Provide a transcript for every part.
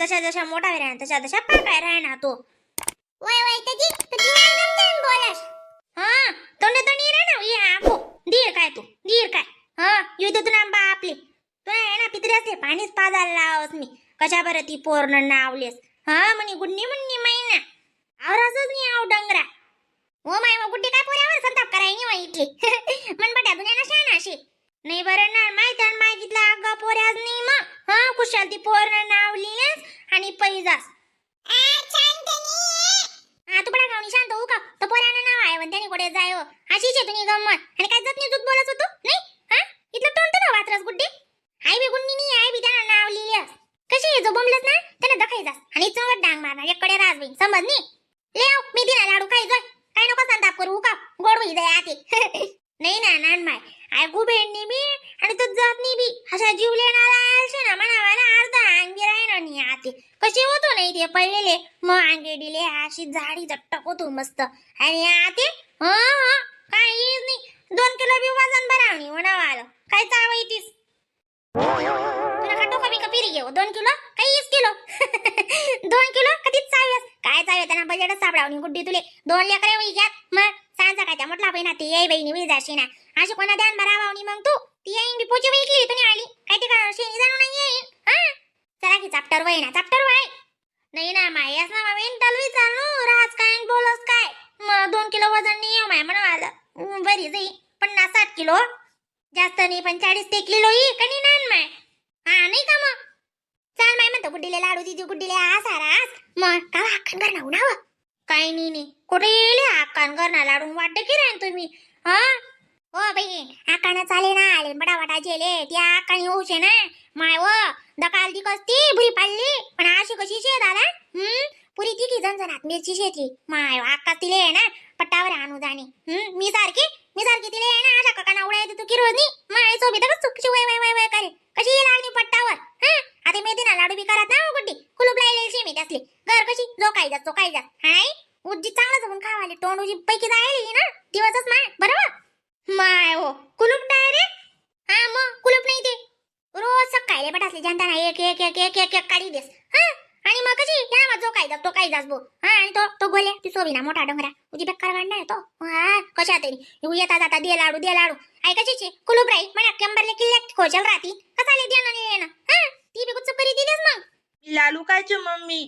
जशा जशा मोठा राहणार तशा तशा पाकाय राहणार तो. वय वय त्याची तुझी नाही बोलस हा तोंड तोंडी राहणार ये आपो दीर काय तू? धीर काय? हा युद्ध तू ना बापले तुला आहे ना पित्री असते पाणीच पाजायला लावस मी कशा बरं ती पोरण नावलेस? हा म्हणे गुन्नी मुन्नी मैना. आवरासच नाही आव डंगरा. ओ माय मग गुड्डी काय पोऱ्यावर संताप करायनी नाही इथली मन बट्या दुनिया ना शान अशी. नाही बरं ना माहिती आणि मागितलं अगं पोऱ्याच नाही मग. हा कुशाल ती पोरण नाव लिहिलेस आणि पैजास हा तू पडा गावनी शांत होऊ का? पोऱ्यानं नाव आहे पण त्याने कुठे जाय हो? अशीच आहे तुम्ही गंमत. आणि काय जत नाही दूध बोलत होतो? नाही? हा? इथलं तोंड ना गुड्डी. आई बी गुन्नी नाही आई बी त्यानं नाव लिहिलं कशी आहे जो बोंबलस ना त्याने दखायचास आणि चवट डांग मारणार एककडे राजबाई समज नी? ले मी दिना लाडू खाई काय नको संताप करू का गोड होई जाय आते. नाही ना नान माय आय गुबेडनी बी आणि तू जात नाही बी अशा जीव लेणारा आलशे ना म्हणावा ना अर्धा अंगी राहिना नाही आते कसे होतो नाही ते पडलेले मग अंगे दिले अशी झाडी चट्टक होतो मस्त आणि आते हा हा नाही दोन किलो बी वजन भरावणी म्हणावं आलं काय चावायतीस तुला का टोका बिकं पिरी घेऊ दोन किलो काही किलो दोन किलो कधीच चाव्यास काय चाव्या त्यांना बजेटच सापडावणी गुड्डी तुले दोन लेकरे वही घ्यात मग सांचा काय त्या म्हटला बहिणा ते येई बहिणी मी जाशी ना अशी कोणा ध्यान भरावावणी मग तू? ती येईन बी पोची विकली तुम्ही आली काय ते शेणी जाणून नाही येईन? हा? चला की चाप्टर वय ना चाप्टर वय नाही ना माय यास ना मामी विचार चालू राज काय आणि बोलस काय? मग दोन किलो वजन नाही येऊ माय म्हणून आलं. बरी जाई. पन्नास साठ किलो. जास्त नाही पण चाळीस ते किलो ही कणी नान माय? हा नाही का मग? चाल माय म्हणतो गुड्डीले लाडू दिदी गुड्डीले आसा रास मग का हक्कन कर ना उन्हावं काही नाही नाही. कुठे येईल घर ना लाडून वाटते की राहीन तुम्ही? हा? ओ बाई आकाना चाले ना आले बडा वाटा जेले त्या येऊ शे ना. माय व दकाल ती कसती भुई पाडली. पण अशी कशी शे दादा? हम्म? पुरी ती की जणजणात मिरची शेती? माय आका तिले आहे ना पट्टावर आणू जाणे. हम्म? मी सारखी? मी सारखी तिले आहे ना अशा काकाना उड्या येते तू की रोज माय सोबत कस कशी वय वय वय वय करे कशी येईल लागली पट्टावर? हा? आता मेहंदी ना लाडू बी करत ना गुड्डी कुलूप लायले मी त्यासली. घर कशी? जो काय जात जो काय जात. हाय? उज्जी चांगलं जमून खावाले. तोंड उजी पैकी जायली ना. दिवसच माय बरोबर? माय हो. कुलूप रे? हा मग कुलूप नाही ते. रोज सकाळी पटासले जनताना एक एक एक एक एक एक काढी देस. हा आणि मग कशी? या मग जो कायदा तो कायदाच जास बो. हा आणि तो तो गोल्या ती सोबी ना मोठा डोंगरा. तुझी बेकार काढणार तो. हा कशा तरी. येता जाता दे लाडू दे लाडू. आई कशीची कुलूप राही म्हणा कंबरले किल्ल्यात खोचल राहती कसा दे ना हा ती बी कुछ करी दिलीस मग? लालू कायचे मम्मी.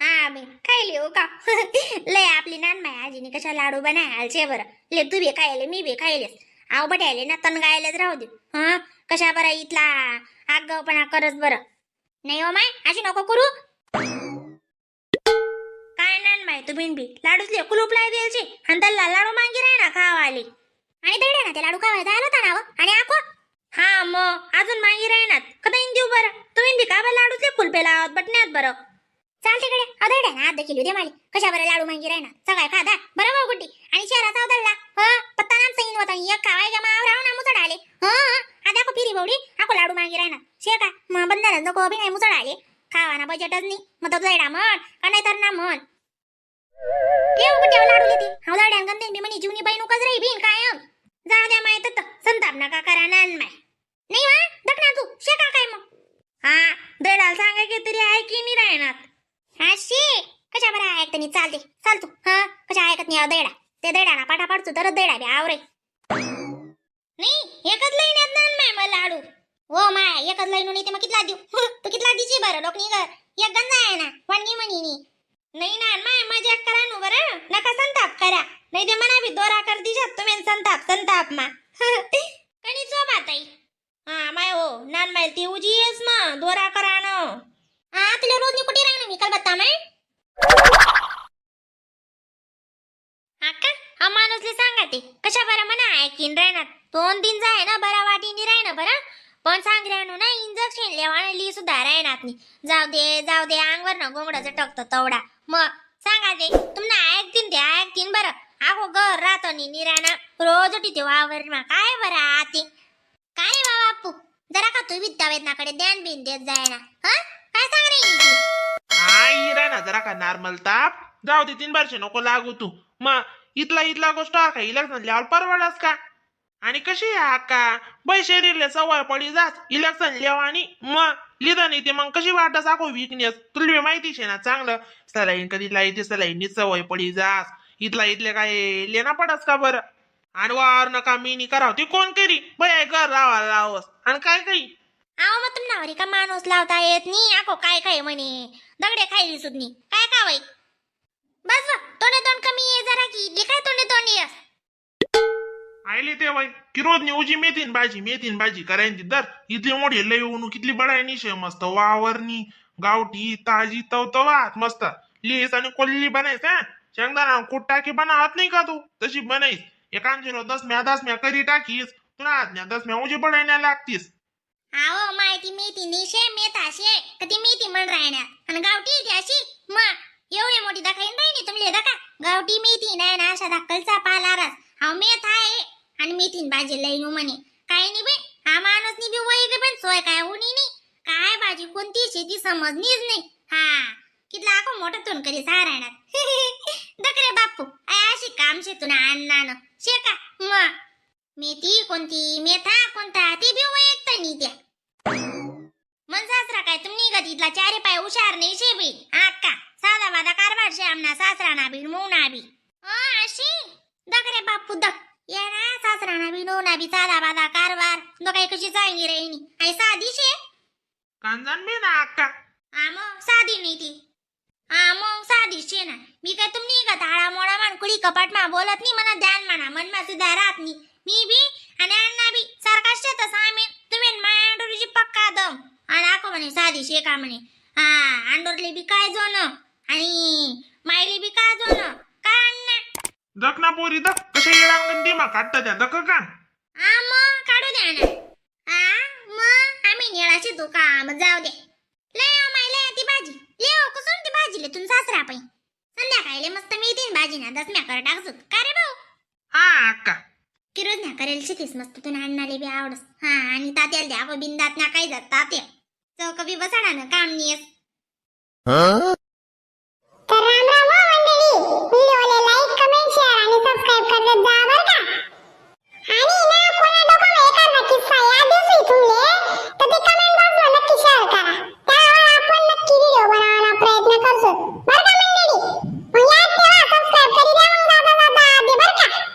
हा मी खायली हो का? लय आपली नान माय आजीने कशा लाडू बनाय छे बरं. ले तू बी खायले मी बी खायलेस आव बटायले ना तन गायलेच राहू दे. हा? कशा बरं इथला आगावपणा करच बरं. नाही हो माय अशी नको करू. काय नान माय तुम्ही बी? लाडूच ले कुलूप लाय द्यायची आणि त्याला लाडू मांगी राही ना खावाली. आणि दगडे ना ते लाडू खावायचा आलो होता ना आणि आको हा मग अजून मांगी राहणार कदा देऊ बरं? तुम्ही बी का बरं लाडूचे फुलपे लावत बटण्यात बरं? चालते कडे अदळ ना अर्ध किलो दे माली. कशा बरं लाडू मांगी राहणार? सगळ्या खादा बरं भाऊ गुड्डी आणि शहराचा अदळला ह? पत्ता नाम सईन होता एक कावाय का माव राव हो ना मुसड आले. ह? आदा को फिरी बवडी आको लाडू मांगी राहणार. शे का? मग बंदारा नको बी नाही मुसड आले. खावा ना बजेटच नाही. मग तो जैडा म्हण. का नाही तर ना म्हण. येऊ गुड्डी हो लाडू देते. हा लाडू गंदे मी म्हणी. जीवनी बाई नुकच राही बीन कायम. जाऊ द्या माय तर संताप नका करा नान माय. नाही वा दखना तू. शे का काय मग? हा देडाल सांगा की तरी आहे की नाही राहणार. हा शी! कशा बरं ऐकत नाही चालते चाल तू. हा? कशा ऐकत नाही दैडा देडा ते देडा ना पाठा पाडतो तर देडा बी आवरे. नाही एकच लाईन येत ना माय मला लाडू. हो माय एकच लाईन नाही ते मग कितला देऊ? तू कितला दिसी बरं? डोकनी कर एक गंजा आहे ना वाणी म्हणी नाही ना माय मजा करा नु बरं. नका संताप करा. नाही ते म्हणा बी दोरा कर दिशात तुम्ही संताप संताप मा. कणी चो हो, माताई. हा माय हो नान माय ती उजी येस ना दोरा करा न. हा तुला रोज कुठे राहणार मी? काल बत्ता माय अक्का हा माणूसले सांगा ते. कशा बरं म्हणा ऐकीन राहणार. दोन दिन जाय ना बरा वाटीनी राहणार बरं. पण सांग राहणू ना इंजेक्शन लेवाणली सुद्धा राहणार नाही. जाऊ दे जाऊ दे अंगवर ना गोंगडाचं टकतं तवडा. मग सांगा ते. तुम्हाला ऐकतीन ते ऐकतीन बरं. आगो घर राहतो नि निराणा रोज उठी वावर मा काय बरं आती? काय बा बापू जरा का तू विद्या वेदनाकडे ध्यान बिन देत जायना हा? काय सांग आई राह ना जरा का नॉर्मल ताप. जाऊ दे तीन वर्ष नको लागू तू. मग इथला इथला गोष्ट का? इलेक्शन लिहावर परवडस का? आणि कशी आहे अक्का बै शरीरले सवय पडी जात इलेक्शन लिहाव आणि मग लिहिलं नाही ते मग कशी वाटत दाखव विकनेस तुला माहिती माहितीच आहे ना चांगलं. सलाईन कधी लाईते सलाईननी सवय पडी जास. इथला इथले काय लेना पडस का बरं? आणि वार नका मी नी कराव. ते कोण करी? बै कर रावा लावस. आणि काय काही? आहो मग तुम्हाला का माणूस लावता येत नाही? आको काय काय म्हणे? दगडे खायली सुद्नी काय का वय बस तोंडे तोंड कमी ये जरा की. इडली काय तोंडे तोंड ये आयले ते वय की रोज उजी मेथीन भाजी मेथीन भाजी करायची. दर इथली मोठी लय येऊन कितली बडाय शे मस्त वावरनी गावठी ताजी तवतवात मस्त. लेस आणि कोल्ली बनायस हा? शेंगदाणा कुट टाकी बनावत नाही का तू? तशी बनाईस एकांची दस म्या दस म्या करी टाकीस. तुला आज्ञा दस म्या उजी बडायला लागतीस. आहो माहिती मेथी निशे मेथा शे कधी मेथी म्हण राहण्यात आणि गावठी ती अशी मग एवढी मोठी दाखाईन राहिली तुमले दाखा. गावठी मेथी नाही ना अशा दाखलचा पालारस हा मेथ आहे. आणि मेथीन भाजी लईनू म्हणे. काय नाही बे हा माणूस नी बी वय पण सोय काय होणी नाही. काय भाजी कोणती शेती समजणीच नाही. हा कितला आखो मोठा तोंड करी सारायणात दकरे बापू आय अशी काम शेतून अण्णानं शेका मग मेथी कोणती मेथा कोणता ती बी वैयक्त नाही त्या. सासरा काय तुम्ही का तिथला चारी पाय हुशार नाही शे बी. आक्का साधा बाधा कारभार शे आमना सासरा ना बी मोना बी. अ, अशी दक रे बापू दक ये ना सासरा ना बी नोना बी साधा बाधा कारभार. तो काही कशी चांगली राहिनी आई साधी शे. कांजन बी ना अक्का हा मग साधी नाही ती. मग साधी शे ना. मी काय तुम्ही का ताळा मोडा मान कुडी कपाट मा बोलत नाही म्हणा ध्यान म्हणा मन मा सुद्धा राहत नाही. मी बी आणि अण्णा बी सारखाच शेत सामीन तुम्ही माया अंडोरीची पक्का दम. आणि आको म्हणे साधी शे का म्हणे. हा अंडोरले बी काय जोन आणि मायले बी काय जोन काय अण्णा? दक ना पोरी दक कशा येणार दिमा काढता त्या दक का हा मग काढू द्या ना. हा मग आम्ही निळाची दुका मग जाऊ दे. लय हो माय लय ती भाजी. ले हो कुसून ती भाजी ले सासरा पाई संध्याकाळी मस्त मिळतील भाजी ना दस म्या कर टाकसूत का रे भाऊ? हा अक्का. किरोज ना करेल शिकीस मस्त तू अण्णाले बी आवडस. हा आणि तात्याला द्या बिंदात ना काय जात. तात्या चौक बी बसाडा ना काम नियस.